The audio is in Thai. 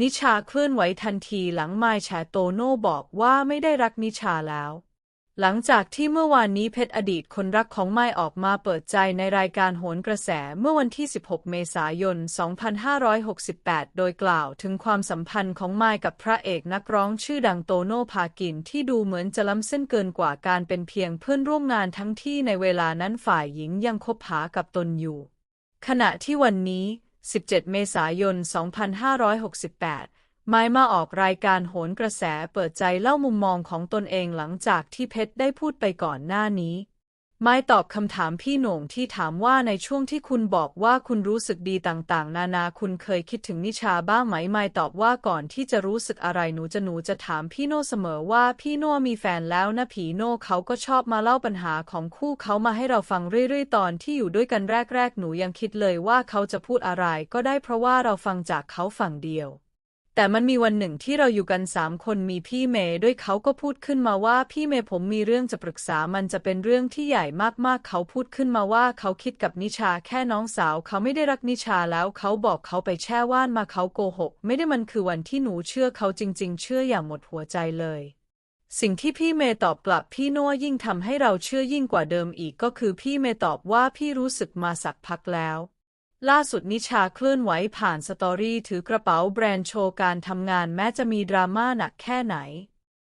นิชาเคลื่อนไหวทันทีหลังไมายแฉโตโน่บอกว่าไม่ได้รักนิชาแล้ว หลังจากที่เมื่อวานนี้เพชรอดีตคนรักของไมายออกมาเปิดใจในรายการโหนกระแสเมื่อวันที่ 16 เมษายน 2568 โดยกล่าวถึงความสัมพันธ์ของไมายกับพระเอกนักร้องชื่อดังโตโน่พากินที่ดูเหมือนจะล้ำเส้นเกินกว่าการเป็นเพียงเพื่อนร่วมงานทั้งที่ในเวลานั้นฝ่ายหญิงยังคบหากับตนอยู่ ขณะที่วันนี้ 17 เมษายน 2568 ไม้มาออกรายการโหนกระแสเปิดใจเล่ามุมมองของตนเองหลังจากที่เพชรได้พูดไปก่อนหน้านี้ ไม้ตอบคำถามพี่โหน่งที่ถามว่าในช่วงที่คุณบอกว่าคุณรู้สึกดีต่างๆ นานาคุณเคยคิดถึงนิชาบ้างไหมไม้ตอบว่าก่อนที่จะรู้สึกอะไรหนูจะหนูจะถามพี่โน่เสมอว่าพี่โน่มีแฟนแล้วนะผีโน่เขาก็ชอบมาเล่าปัญหาของคู่เขามาให้เราฟังเรื่อยๆ ตอนที่อยู่ด้วยกันแรกๆ หนูยังคิดเลยว่าเขาจะพูดอะไรก็ได้เพราะว่าเราฟังจากเขาฝั่งเดียว แต่มันมีวันหนึ่งที่เราอยู่กันสามคนมีพี่เมย์ด้วยเขาก็พูดขึ้นมาว่าพี่เมย์ผมมีเรื่องจะปรึกษามันจะเป็นเรื่องที่ใหญ่มากๆ เขาพูดขึ้นมาว่าเขาคิดกับนิชาแค่น้องสาว เขาไม่ได้รักนิชาแล้วเขาบอกเขาไปแช่ว่านมาเขาโกหก ไม่ได้มันคือวันที่หนูเชื่อเขาจริง ๆ เชื่ออย่างหมดหัวใจเลยสิ่งที่พี่เมย์ตอบกลับพี่โน่ยิ่งทำให้เราเชื่อยิ่งกว่าเดิมอีกก็คือพี่เมย์ตอบว่าพี่รู้สึกมาสักพักแล้ว ล่าสุดนิชาเคลื่อนไหวผ่านสตอรี่ถือกระเป๋าแบรนด์โชว์การทำงานแม้จะมีดราม่าหนักแค่ไหน